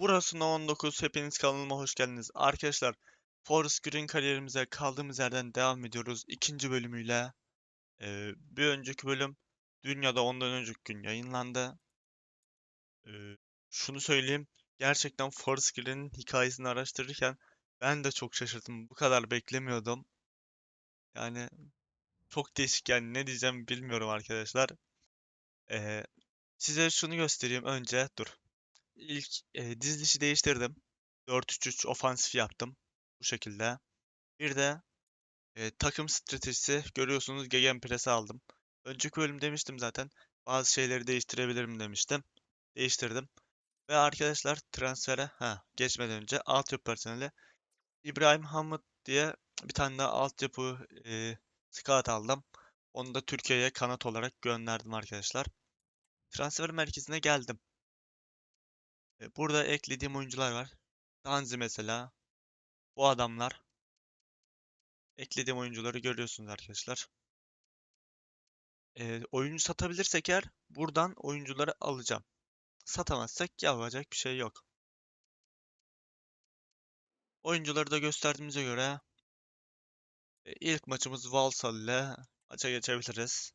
Burası No 19. Hepiniz kanalıma hoş geldiniz. Arkadaşlar, Forest Green kariyerimize kaldığımız yerden devam ediyoruz. İkinci bölümüyle. Ee, bir önceki bölüm dünyada ondan önceki gün yayınlandı. Ee, şunu söyleyeyim. Gerçekten Forest Green'in hikayesini araştırırken ben de çok şaşırdım. Bu kadar beklemiyordum. Yani çok değişik yani ne diyeceğim bilmiyorum arkadaşlar. Ee, size şunu göstereyim önce. Dur. İlk e, dizilişi değiştirdim. 4-3-3 ofansif yaptım. Bu şekilde. Bir de e, takım stratejisi görüyorsunuz Gegenpress'i aldım. Önceki bölüm demiştim zaten. Bazı şeyleri değiştirebilirim demiştim. Değiştirdim. Ve arkadaşlar transfere ha geçmeden önce altyapı personeli İbrahim Hamid diye bir tane daha altyapı e, scout aldım. Onu da Türkiye'ye kanat olarak gönderdim arkadaşlar. Transfer merkezine geldim. E, Burada eklediğim oyuncular var. Tanzi mesela. Bu adamlar. Eklediğim oyuncuları görüyorsunuz arkadaşlar. E, oyuncu satabilirsek eğer buradan oyuncuları alacağım. Satamazsak yapacak bir şey yok. Oyuncuları da gösterdiğimize göre e, ilk maçımız Valsal ile maça geçebiliriz.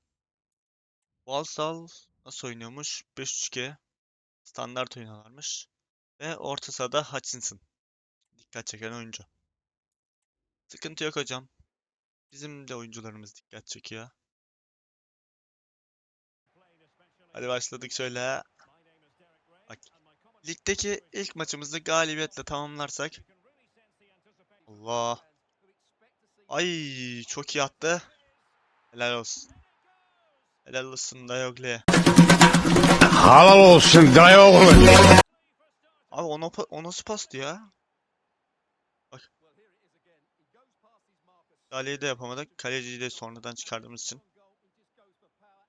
Valsal nasıl oynuyormuş? 5-3-2 standart oynuyorlarmış. Ve orta sahada Hutchinson. Dikkat çeken oyuncu. Sıkıntı yok hocam. Bizim de oyuncularımız dikkat çekiyor. Hadi başladık şöyle. Bak. Ligdeki ilk maçımızı galibiyetle tamamlarsak. Allah. Ay çok iyi attı. Helal olsun. Helal olsun Dayogli. Halal olsun dayı oğlu. Abi o, no- o nasıl pastı ya? Bak. Kaleyi de yapamadık. Kaleciyi de sonradan çıkardığımız için.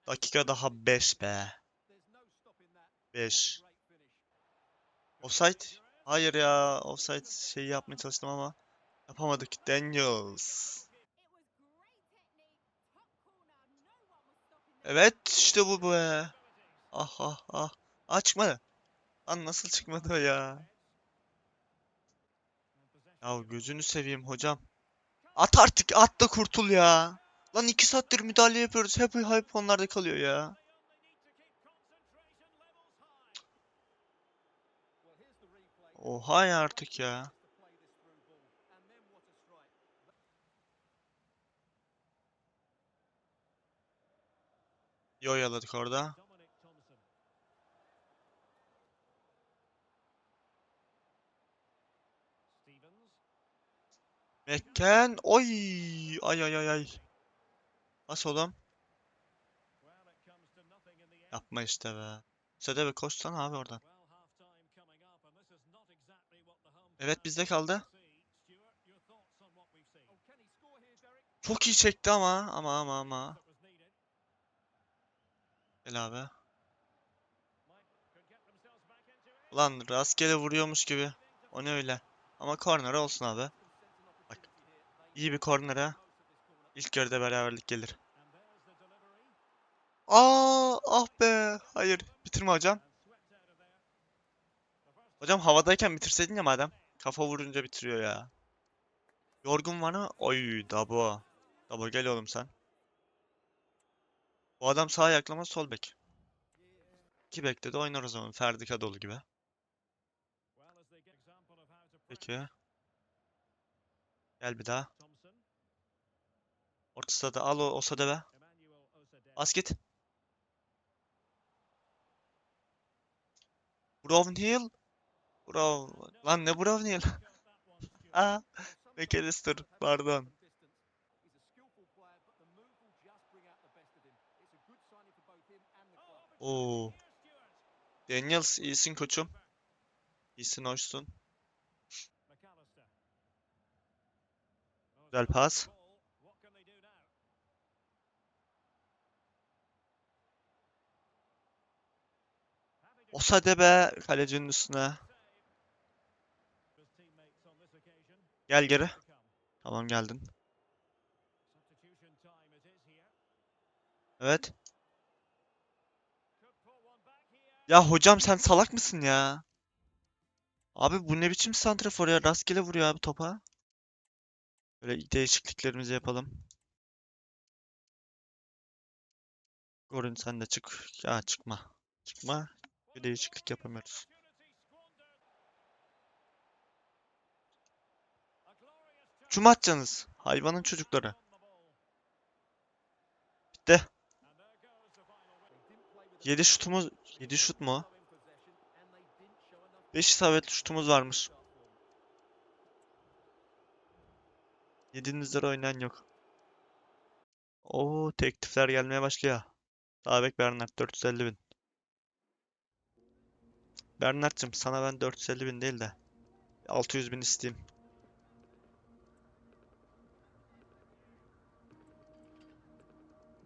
Dakika daha 5 be. 5. Offside? Hayır ya. Offside şeyi yapmaya çalıştım ama yapamadık. Daniels. Evet işte bu be. Ah ah ah. Aa çıkmadı. Lan nasıl çıkmadı o ya? Ya gözünü seveyim hocam. At artık at da kurtul ya. Lan iki saattir müdahale yapıyoruz. Hep hep onlarda kalıyor ya. Oha ya artık ya. Yoyaladık orada. Mekken. Oy. Ay ay ay ay. Nasıl oğlum? Yapma işte be. Sede be koşsana abi oradan. Evet bizde kaldı. Çok iyi çekti ama ama ama ama. Gel abi. Ulan rastgele vuruyormuş gibi. O ne öyle? Ama korner olsun abi. İyi bir kornere. İlk yarıda beraberlik gelir. Aa, ah be. Hayır. Bitirme hocam. Hocam havadayken bitirseydin ya madem. Kafa vurunca bitiriyor ya. Yorgun var mı? Oy, Dabo. Dabo gel oğlum sen. Bu adam sağ ayaklama sol bek. İki bekte de oynar o zaman. Ferdi Kadıoğlu gibi. Peki. Gel bir daha. Orta sahada al o, o sahada be. Bas git. Brownhill. Brown. Lan ne Brownhill? Aa, McAllister. Pardon. Oo. Daniels iyisin koçum. İyisin hoşsun. Güzel pas. Osade be kalecinin üstüne. Gel geri. Tamam geldin. Evet. Ya hocam sen salak mısın ya? Abi bu ne biçim santrafor ya? Rastgele vuruyor abi topa. Böyle değişikliklerimizi yapalım. Gorun sen de çık. Ya çıkma. Çıkma. Bir değişiklik yapamıyoruz. Atacaksınız. Hayvanın çocukları. Bitti. 7 şutumuz 7 şut mu? 5 isabetli şutumuz varmış. 7'nizlere oynayan yok. Oo teklifler gelmeye başlıyor. Dabek Bernard 450 bin. Bernard'cığım sana ben 450 bin değil de 600 bin isteyeyim.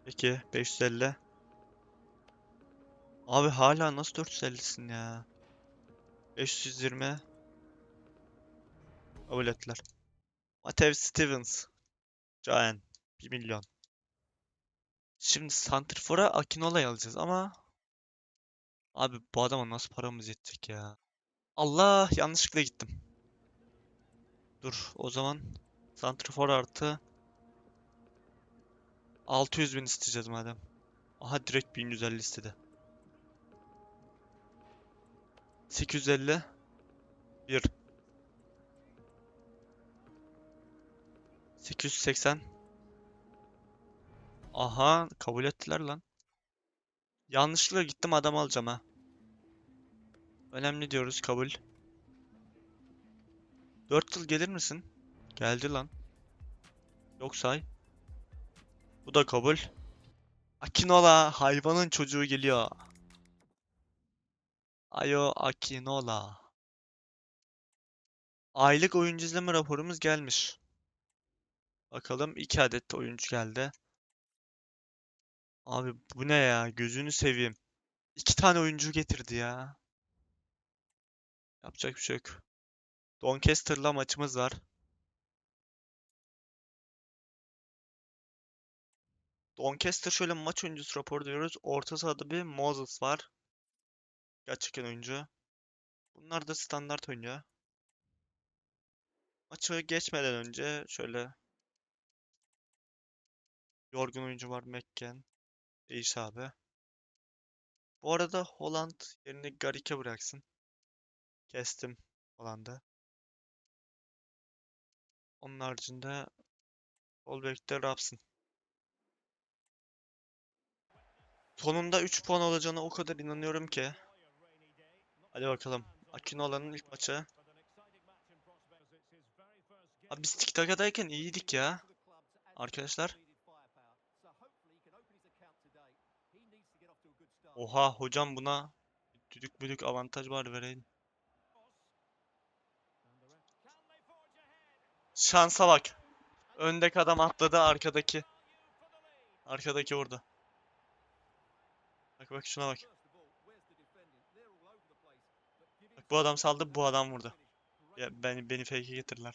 Peki 550. Abi hala nasıl 450'sin ya? 520. Kabul ettiler. Matev Stevens. Giant. 1 milyon. Şimdi Santrfor'a Akinola'yı alacağız ama Abi bu adama nasıl paramız yetecek ya? Allah yanlışlıkla gittim. Dur o zaman Santrfor artı 600 bin isteyeceğiz madem. Aha direkt 1150 istedi. 850 1 880 Aha kabul ettiler lan. Yanlışlıkla gittim adam alacağım ha. Önemli diyoruz kabul. 4 yıl gelir misin? Geldi lan. Yok say. Bu da kabul. Akinola hayvanın çocuğu geliyor. Ayo Akinola. Aylık oyuncu izleme raporumuz gelmiş. Bakalım 2 adet oyuncu geldi. Abi bu ne ya? Gözünü seveyim. İki tane oyuncu getirdi ya. Yapacak bir şey yok. Doncaster'la maçımız var. Doncaster şöyle maç oyuncusu raporu diyoruz. Orta sahada bir Moses var. Gerçekten oyuncu. Bunlar da standart oyuncu. Maçı geçmeden önce şöyle yorgun oyuncu var McCann. Değiş abi. Bu arada Holland yerini Garik'e bıraksın. Kestim Holland'ı. Onun haricinde sol bekte Robson. Sonunda 3 puan olacağına o kadar inanıyorum ki. Hadi bakalım. Akinola'nın ilk maçı. Abi biz Tiki Taka'dayken iyiydik ya. Arkadaşlar. Oha hocam buna düdük müdük avantaj var verelim. Şansa bak. Öndeki adam atladı arkadaki. Arkadaki vurdu. Bak bak şuna bak. Bak bu adam saldı bu adam vurdu. Ya beni beni fake'e getirdiler.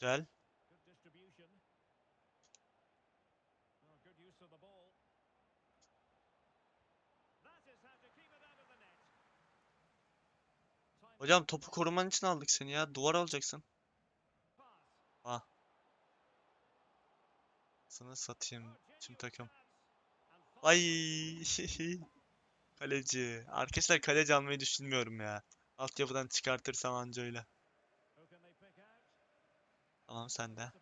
Güzel. Hocam topu koruman için aldık seni ya. Duvar alacaksın. Ha. Sana satayım tüm takım. Ay. Kaleci. Arkadaşlar kaleci almayı düşünmüyorum ya. Altyapıdan çıkartırsam anca öyle. Tamam sen de.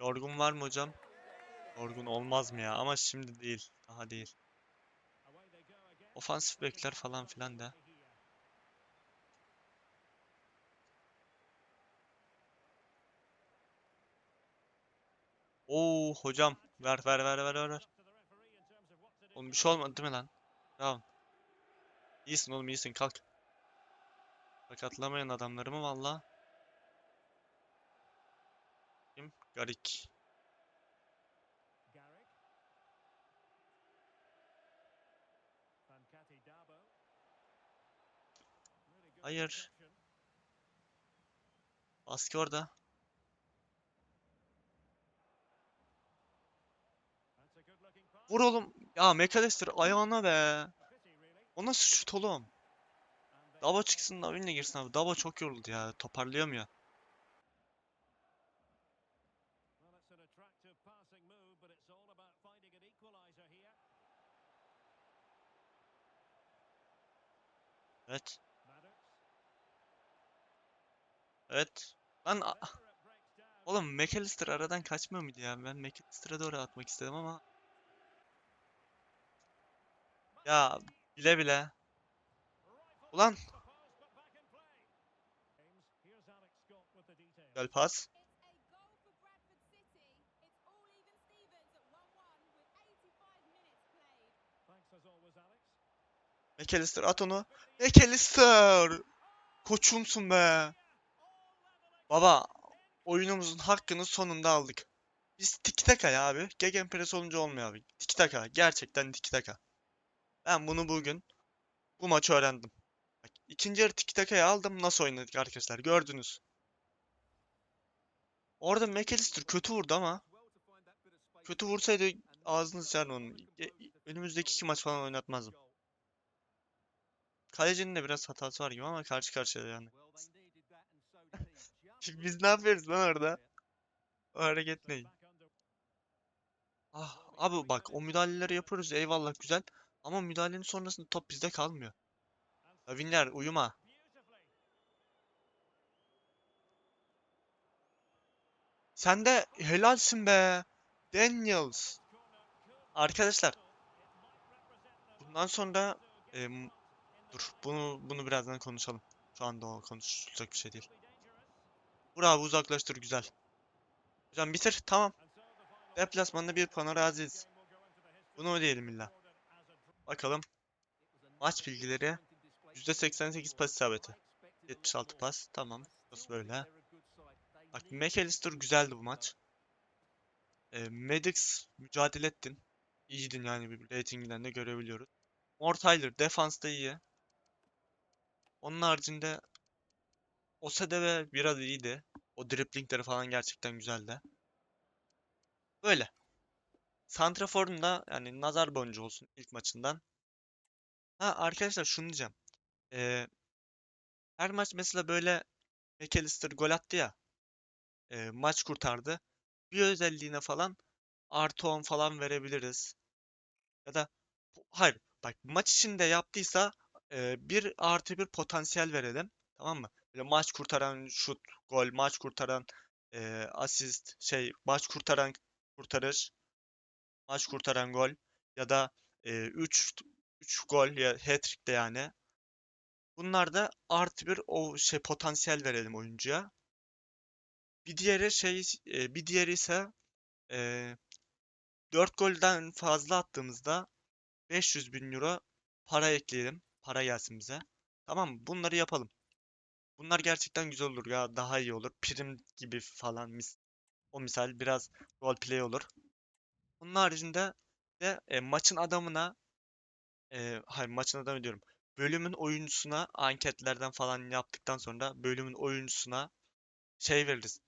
Yorgun var mı hocam? Yorgun olmaz mı ya? Ama şimdi değil. Daha değil. Ofansif bekler falan filan da. Oo hocam ver ver ver ver ver ver. Oğlum bir şey olmadı değil mi lan? Tamam. İyisin oğlum iyisin kalk. Sakatlamayın adamlarımı valla. Kim? Garik. Hayır. Baskı orada. Vur oğlum. Ya McAllister ayağına be. O nasıl şut oğlum? Dava çıksın da önüne girsin abi. Dava çok yoruldu ya. Toparlayamıyor. Evet. Evet. Lan oğlum McAllister aradan kaçmıyor muydu ya? Ben McAllister'a doğru atmak istedim ama. Ya bile bile. Ulan güzel pas. McAllister at onu. McAllister! Koçumsun be. Baba oyunumuzun hakkını sonunda aldık. Biz tiki taka ya abi. Gegenpress olunca olmuyor abi. Tiki taka. Gerçekten tiki taka. Ben bunu bugün bu maçı öğrendim. Bak, ikinci yarı tiki takayı aldım. Nasıl oynadık arkadaşlar gördünüz. Orada McAllister kötü vurdu ama kötü vursaydı ağzını sıçar onun. E- Önümüzdeki iki maç falan oynatmazdım. Kalecinin de biraz hatası var gibi ama karşı karşıya yani. Biz ne yapıyoruz lan orada? O hareket ne? Ah abi bak o müdahaleleri yapıyoruz eyvallah güzel. Ama müdahalenin sonrasında top bizde kalmıyor. Ya Winner uyuma. Sen de helalsin be. Daniels. Arkadaşlar. Bundan sonra em, dur bunu bunu birazdan konuşalım. Şu anda o konuşulacak bir şey değil. Bravo uzaklaştır güzel. Hocam bitir tamam. Deplasmanda bir razıyız. Bunu ödeyelim illa. Bakalım. Maç bilgileri. %88 pas isabeti. 76 pas. Tamam. Burası böyle. Bak McAllister güzeldi bu maç. Ee, Maddox mücadele ettin. İyiydin yani bir ratinginden de görebiliyoruz. Mortyler defansta iyi. Onun haricinde Osadebe biraz iyiydi. O driplingleri falan gerçekten güzeldi. Böyle. Santrafor'un da yani nazar boncuğu olsun ilk maçından. Ha arkadaşlar şunu diyeceğim. Ee, her maç mesela böyle McAllister gol attı ya. e, maç kurtardı. Bir özelliğine falan artı 10 falan verebiliriz. Ya da hayır bak maç içinde yaptıysa e, bir artı bir potansiyel verelim. Tamam mı? Böyle maç kurtaran şut, gol, maç kurtaran e, asist, şey maç kurtaran kurtarış, maç kurtaran gol ya da 3 3 gol ya hat-trick de yani. Bunlar da artı bir o şey potansiyel verelim oyuncuya. Bir diğeri şey e, bir diğeri ise e, 4 golden fazla attığımızda 500 bin euro para ekleyelim. Para gelsin bize. Tamam mı? Bunları yapalım. Bunlar gerçekten güzel olur ya. Daha iyi olur. Prim gibi falan mis o misal biraz roleplay olur. Bunun haricinde de e, maçın adamına e, hayır maçın adamı diyorum. Bölümün oyuncusuna anketlerden falan yaptıktan sonra bölümün oyuncusuna şey veririz.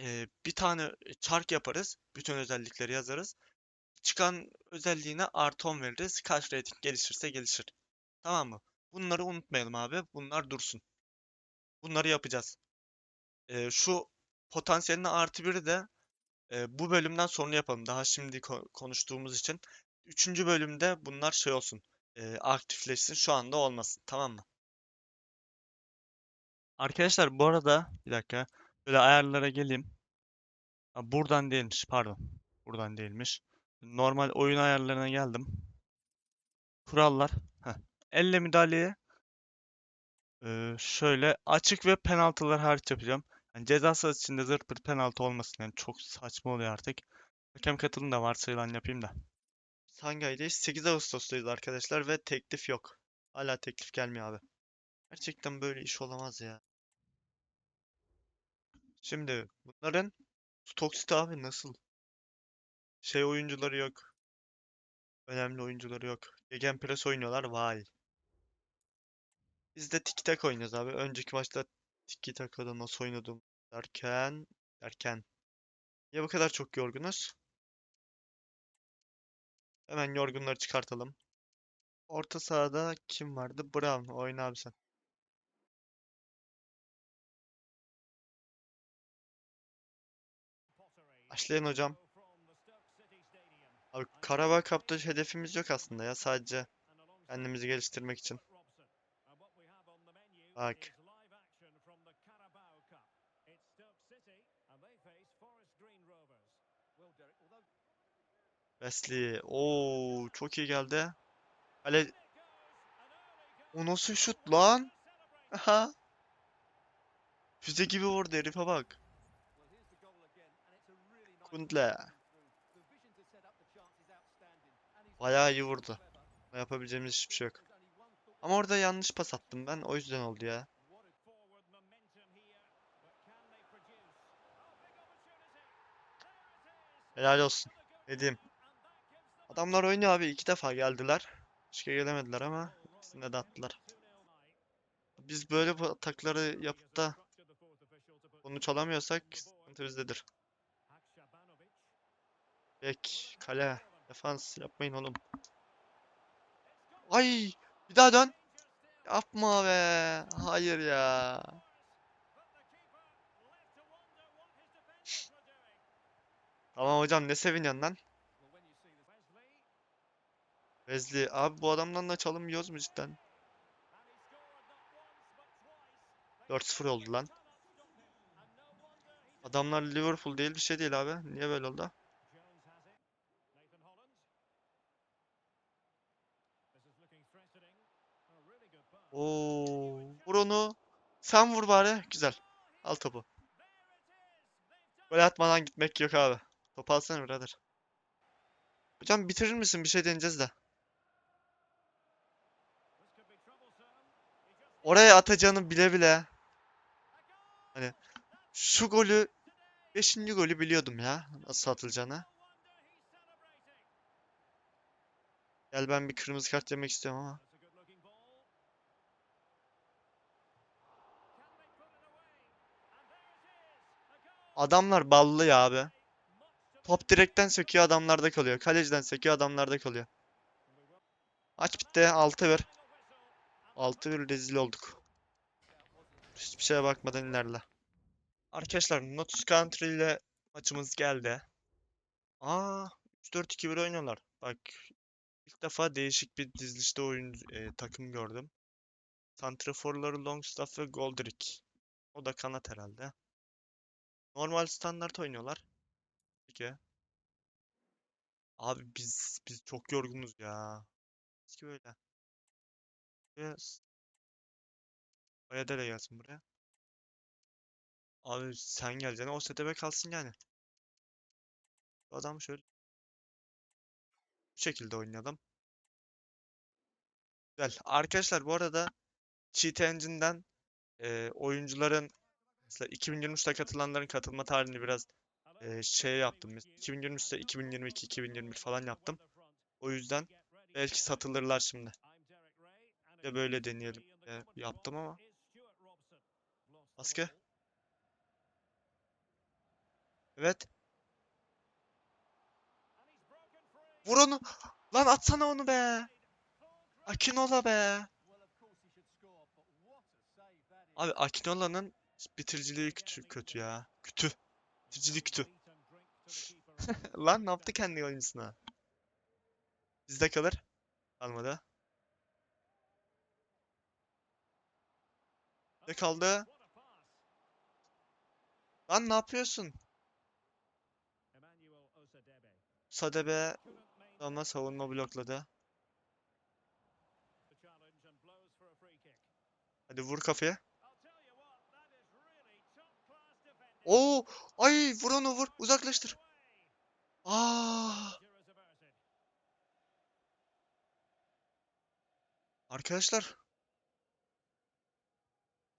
E, bir tane çark yaparız. Bütün özellikleri yazarız. Çıkan özelliğine artı 10 veririz. Kaç rating gelişirse gelişir. Tamam mı? Bunları unutmayalım abi. Bunlar dursun. Bunları yapacağız. E, şu potansiyeline artı biri de e, bu bölümden sonra yapalım. Daha şimdi ko- konuştuğumuz için. Üçüncü bölümde bunlar şey olsun. e, aktifleşsin. Şu anda olmasın. Tamam mı? Arkadaşlar bu arada bir dakika. Böyle ayarlara geleyim. Ha, buradan değilmiş. Pardon. Buradan değilmiş. Normal oyun ayarlarına geldim. Kurallar. Heh. Elle müdahaleye e, şöyle açık ve penaltılar hariç yapacağım. Yani ceza sahası içinde zırt pırt penaltı olmasın. Yani çok saçma oluyor artık. Hakem katılım da varsayılan yapayım da. Biz hangi aydayız? 8 Ağustos'tayız arkadaşlar ve teklif yok. Hala teklif gelmiyor abi. Gerçekten böyle iş olamaz ya. Şimdi bunların Stocksit abi nasıl? Şey oyuncuları yok. Önemli oyuncuları yok. Gegenpress oynuyorlar. Vay. Biz de tiki taka oynuyoruz abi. Önceki maçta tiki takada nasıl oynadım derken derken. Ya bu kadar çok yorgunuz? Hemen yorgunları çıkartalım. Orta sahada kim vardı? Brown. Oyna abi sen. Başlayın hocam. Abi Karabağ Cup'ta hedefimiz yok aslında ya. Sadece kendimizi geliştirmek için. Bak. Wesley. Oo, çok iyi geldi. Kale... O nasıl şut lan? Aha. Füze gibi vurdu herife bak. Kundle. Bayağı iyi vurdu. Yapabileceğimiz hiçbir şey yok. Ama orada yanlış pas attım ben. O yüzden oldu ya. Helal olsun. Ne diyeyim. Adamlar oynuyor abi. iki defa geldiler. Başka gelemediler ama ikisinde de attılar. Biz böyle bu atakları yapıp da sonuç alamıyorsak sıkıntı bizdedir. Bek, kale, defans yapmayın oğlum. Ay, bir daha dön. Yapma be. Hayır ya. Tamam hocam ne seviniyorsun lan? Wesley abi bu adamdan da çalım yiyoruz mu cidden? 4-0 oldu lan. Adamlar Liverpool değil bir şey değil abi. Niye böyle oldu? Oo, vur. Sen vur bari. Güzel. Al topu. Gol atmadan gitmek yok abi. Topu alsana birader. Hocam bitirir misin? Bir şey deneyeceğiz de. Oraya atacağını bile bile. Hani şu golü 5. golü biliyordum ya. Nasıl atılacağını. Gel ben bir kırmızı kart yemek istiyorum ama. Adamlar ballı ya abi. Top direkten söküyor adamlarda kalıyor. Kaleciden söküyor adamlarda kalıyor. Maç bitti. 6-1. 6-1 rezil olduk. Hiçbir şeye bakmadan ilerle. Arkadaşlar Notus Country ile maçımız geldi. Aa 3-4-2-1 oynuyorlar. Bak ilk defa değişik bir dizilişte oyun e, takım gördüm. Santraforları Longstaff ve Goldrick. O da kanat herhalde. Normal standart oynuyorlar. Peki. Abi biz biz çok yorgunuz ya. Eski böyle. Biraz. Bayadere gelsin buraya. Abi sen geleceksin. O STB kalsın yani. Bu adam şöyle. Bu şekilde oynayalım. Güzel. Arkadaşlar bu arada Cheat Engine'den e, oyuncuların mesela 2023'te katılanların katılma tarihini biraz e, şey yaptım. Mesela 2023'te 2022, 2021 falan yaptım. O yüzden belki satılırlar şimdi. De böyle deneyelim. E, yaptım ama. Baskı. Evet. Vur onu. Lan atsana onu be. Akinola be. Abi Akinola'nın bitiriciliği kötü, kötü ya. Kötü. Bitiriciliği kötü. Lan ne yaptı kendi oyuncusuna? Bizde kalır. Kalmadı. Bizde kaldı. Lan ne yapıyorsun? Sadebe ama savunma blokladı. Hadi vur kafaya. Oo! Ay vur onu vur. Uzaklaştır. Aa! Arkadaşlar.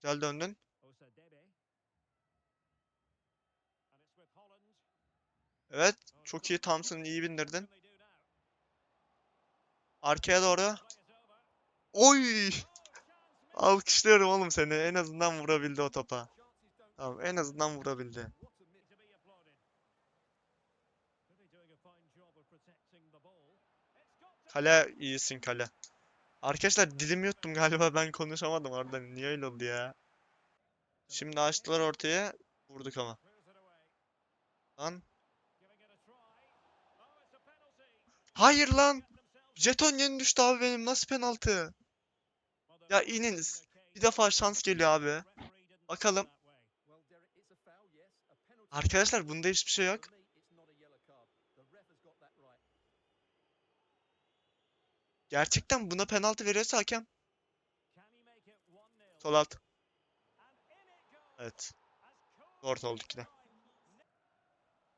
Gel döndün. Evet. Çok iyi Thompson'ı iyi bindirdin. Arkaya doğru. Oy! Alkışlıyorum oğlum seni. En azından vurabildi o topa. Tamam en azından vurabildi. Kale iyisin kale. Arkadaşlar dilimi yuttum galiba ben konuşamadım orada. Niye öyle oldu ya? Şimdi açtılar ortaya. Vurduk ama. Lan. Hayır lan. Jeton yeni düştü abi benim. Nasıl penaltı? Ya ininiz. Bir defa şans geliyor abi. Bakalım. Arkadaşlar bunda hiçbir şey yok. Gerçekten buna penaltı veriyorsa hakem. Sol alt. Evet. Orta olduk yine.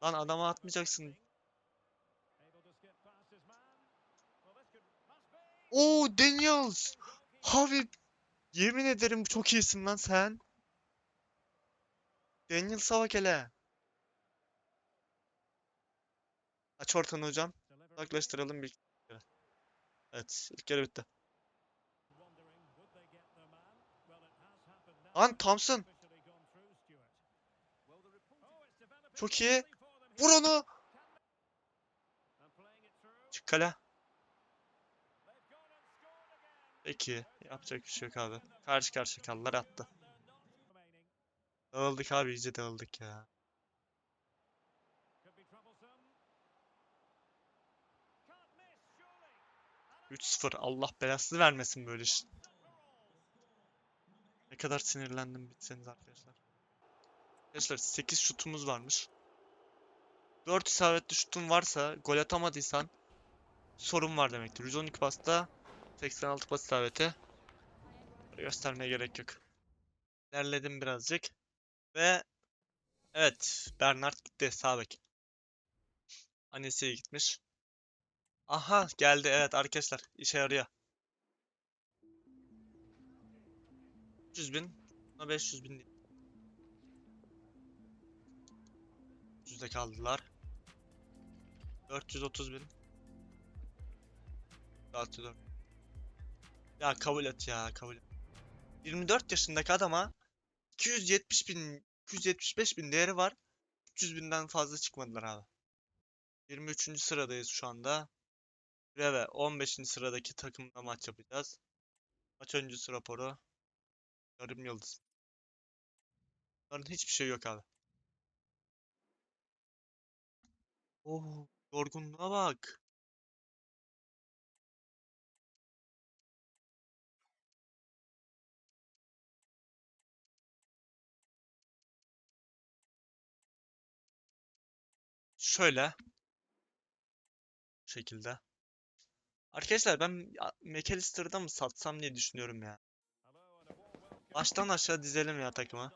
Lan adama atmayacaksın. Oo Daniels. Abi yemin ederim çok iyisin lan sen. Daniels'a bak hele. Aç ortanı hocam. Uzaklaştıralım bir. Evet ilk kere bitti. Lan Thompson. Çok iyi. Vur onu. Çık kale. Peki. Yapacak bir şey yok abi. Karşı karşıya kaldılar attı. Dağıldık abi iyice dağıldık ya. 3-0. Allah belasını vermesin böyle iş. Ne kadar sinirlendim bitseniz arkadaşlar. Arkadaşlar 8 şutumuz varmış. 4 isabetli şutun varsa gol atamadıysan sorun var demektir. 112 pasta 86 pas isabeti. Göstermeye gerek yok. İlerledim birazcık. Ve evet Bernard gitti sağ bek. Annesi gitmiş. Aha geldi evet arkadaşlar işe yarıyor. 300 bin. Buna 500 bin değil. 300'de kaldılar. 430 bin. 64. Ya kabul et ya kabul et. 24 yaşındaki adama 270 bin 275 bin değeri var. 300 binden fazla çıkmadılar abi. 23. sıradayız şu anda. Ve 15. sıradaki takımla maç yapacağız. Maç öncesi raporu. Yarım yıldız. Bunların hiçbir şey yok abi. Oo, yorgunluğa bak. Şöyle. Bu şekilde. Arkadaşlar ben McAllister'da mı satsam diye düşünüyorum ya. Baştan aşağı dizelim ya takımı.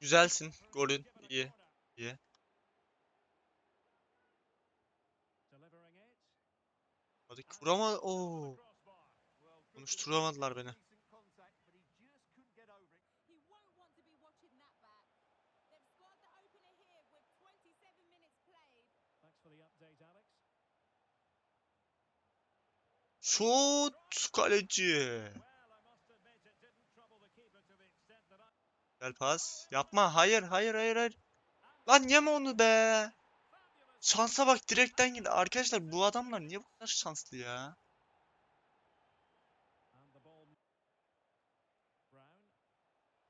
Güzelsin. Golün iyi. iyi. Hadi vurama. Oo. Konuşturamadılar beni. That I Gel pas. Yapma. Hayır, hayır, hayır, hayır. Lan yeme onu be. Şansa bak direkten gitti. Arkadaşlar bu adamlar niye bu kadar şanslı ya?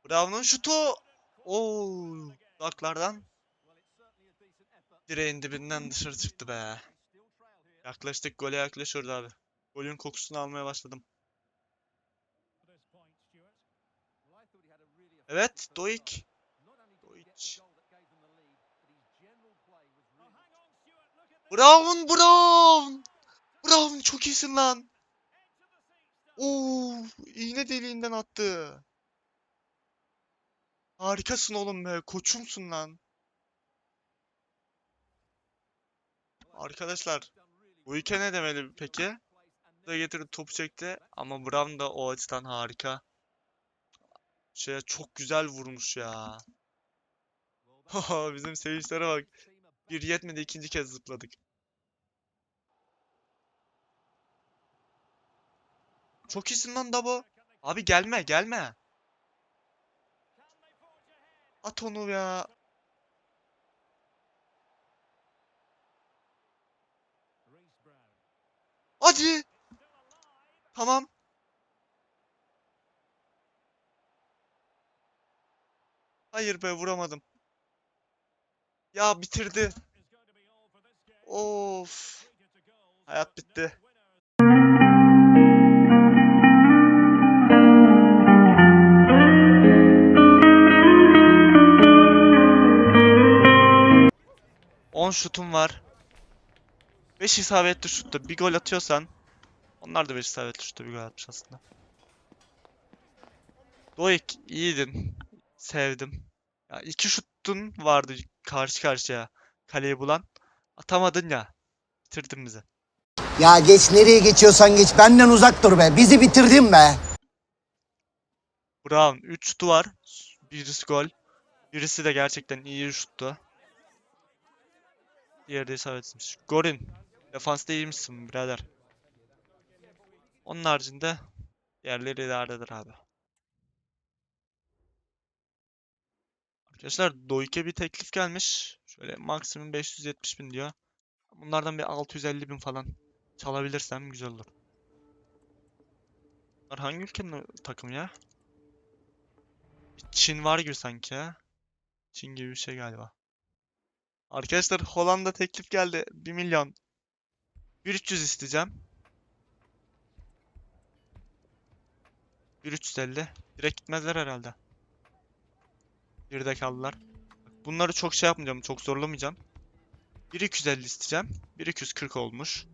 Brown'un şutu. Oo, uzaklardan direğin dibinden dışarı çıktı be. Yaklaştık gole yaklaşıyoruz abi. Golün kokusunu almaya başladım. Evet, Doik. This. Brown, Brown. Brown çok iyisin lan. Oo, iğne deliğinden attı. Harikasın oğlum be, koçumsun lan. Arkadaşlar, bu ülke ne demeli peki? Da getirdi topu çekti ama Brown da o açıdan harika. Şeye çok güzel vurmuş ya. Bizim sevinçlere bak. Bir yetmedi ikinci kez zıpladık. Çok iyisin lan Dabo. Abi gelme gelme. At onu ya. Hadi. Tamam. Hayır be vuramadım. Ya bitirdi. Of. Hayat bitti. 10 şutum var. 5 isabetli şutta bir gol atıyorsan onlar da 5 isabetli şutta bir gol atmış aslında. Doik iyiydin. Sevdim. Ya iki şutun vardı karşı karşıya kaleyi bulan. Atamadın ya. Bitirdin bizi. Ya geç nereye geçiyorsan geç benden uzak dur be. Bizi bitirdin be. Brown 3 şutu var. Birisi gol. Birisi de gerçekten iyi şuttu. Diğeri de isabetsizmiş. Gorin. Defansta iyiymişsin birader. Onun haricinde diğerleri idaredir abi. Arkadaşlar Doik'e bir teklif gelmiş. Şöyle maksimum 570 bin diyor. Bunlardan bir 650 bin falan çalabilirsem güzel olur. Bunlar hangi ülkenin takımı ya? Çin var gibi sanki. Çin gibi bir şey galiba. Arkadaşlar Hollanda teklif geldi. 1 milyon. 1300 isteyeceğim. 1350. Direkt gitmezler herhalde. Geride kaldılar. Bak, Bunları çok şey yapmayacağım. Çok zorlamayacağım. 1250 isteyeceğim. 1240 olmuş.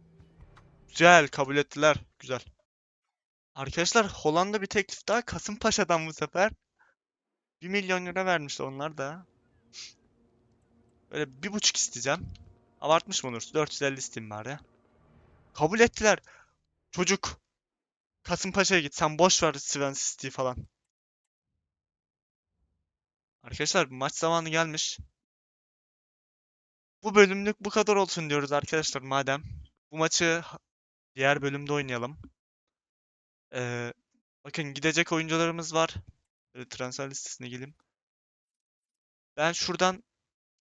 Güzel. Kabul ettiler. Güzel. Arkadaşlar Hollanda bir teklif daha. Kasımpaşa'dan bu sefer. 1 milyon lira vermiş onlar da. Böyle bir buçuk isteyeceğim. Abartmış mı olur? 450 isteyeyim bari. Kabul ettiler. Çocuk. Kasımpaşa'ya git. Sen boş ver Swansea City falan. Arkadaşlar maç zamanı gelmiş. Bu bölümlük bu kadar olsun diyoruz arkadaşlar madem. Bu maçı diğer bölümde oynayalım. Ee, bakın gidecek oyuncularımız var. Böyle transfer listesine geleyim. Ben şuradan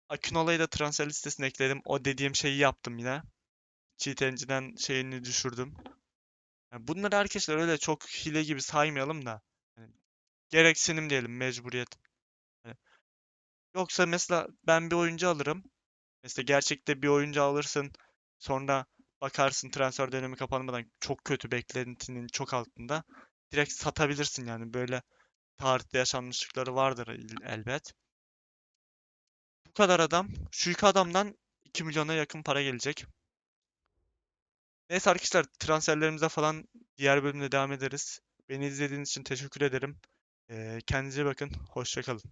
Akinola'yı da transfer listesine ekledim. O dediğim şeyi yaptım yine. Cheat şeyini düşürdüm. Yani bunları arkadaşlar öyle çok hile gibi saymayalım da. Yani gereksinim diyelim, mecburiyet. Yani yoksa mesela ben bir oyuncu alırım. Mesela gerçekte bir oyuncu alırsın. Sonra bakarsın transfer dönemi kapanmadan çok kötü beklentinin çok altında. Direkt satabilirsin yani böyle tarihte yaşanmışlıkları vardır el- elbet. Bu kadar adam. Şu iki adamdan 2 milyona yakın para gelecek. Neyse arkadaşlar transferlerimize falan diğer bölümde devam ederiz. Beni izlediğiniz için teşekkür ederim. Ee, kendinize bakın. Hoşça kalın.